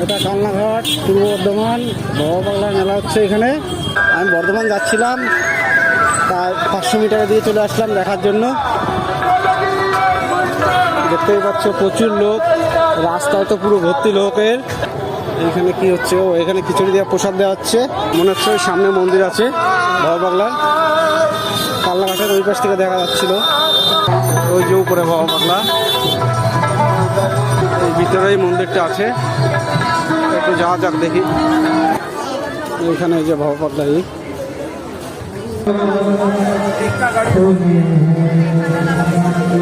এটা কালনাঘাট পূর্ব বর্ধমান বাংলা মেলা হচ্ছে এখানে। আমি বর্ধমান যাচ্ছিলাম তাই পাঁচশো মিটার দিয়ে চলে আসলাম দেখার জন্য। দেখতেই পাচ্ছ প্রচুর লোক রাস্তায় তো পুরো ভর্তি লোকের। এখানে কি হচ্ছে? ও, এখানে খিচুড়ি দেওয়া, প্রসাদ দেওয়া হচ্ছে। মনে হচ্ছে সামনে মন্দির আছে বাবা বাংলার। কাল্লাঘাটের ওই পাশ থেকে দেখা যাচ্ছিল। ওই যে উপরে বাবা বাংলা এই মন্দিরটা আছে। একটু যাওয়া যাক দেখি। এখানে যে পাগলাই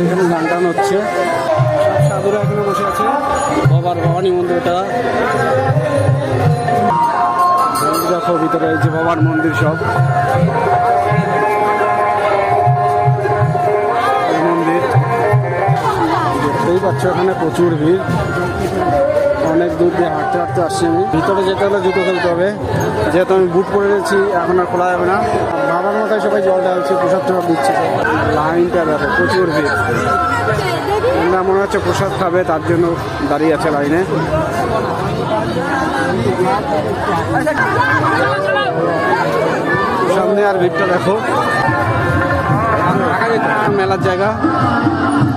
এখানে গান টান হচ্ছে। সাধুরা এখানে বসে আছে। বাবার ভবানী মন্দিরটা। দেখো ভিতরে এই যে বাবার মন্দির সব। দেখতেই পাচ্ছ, এখানে প্রচুর ভিড়। অনেক দূর দিয়ে হাঁটতে হাঁটতে আসছি আমি। ভিতরে যেতে হলে জুতো খেলতে হবে। যেহেতু আমি বুট পরে রয়েছি, এখন আর খোলা যাবে না। বাবার মাথায় সবাই জল ঢালছে, প্রসাদ টসাদ দিচ্ছে। লাইনটা দেখো, প্রচুর ভিড়। আমরা মনে হচ্ছে প্রসাদ খাবে, তার জন্য দাঁড়িয়ে আছে লাইনে। সামনে আর ভিড়টা দেখো। মেলার জায়গা।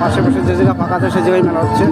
আশেপাশে যে জায়গা ফাঁকা আছে সেই জায়গায় মেলা হচ্ছে।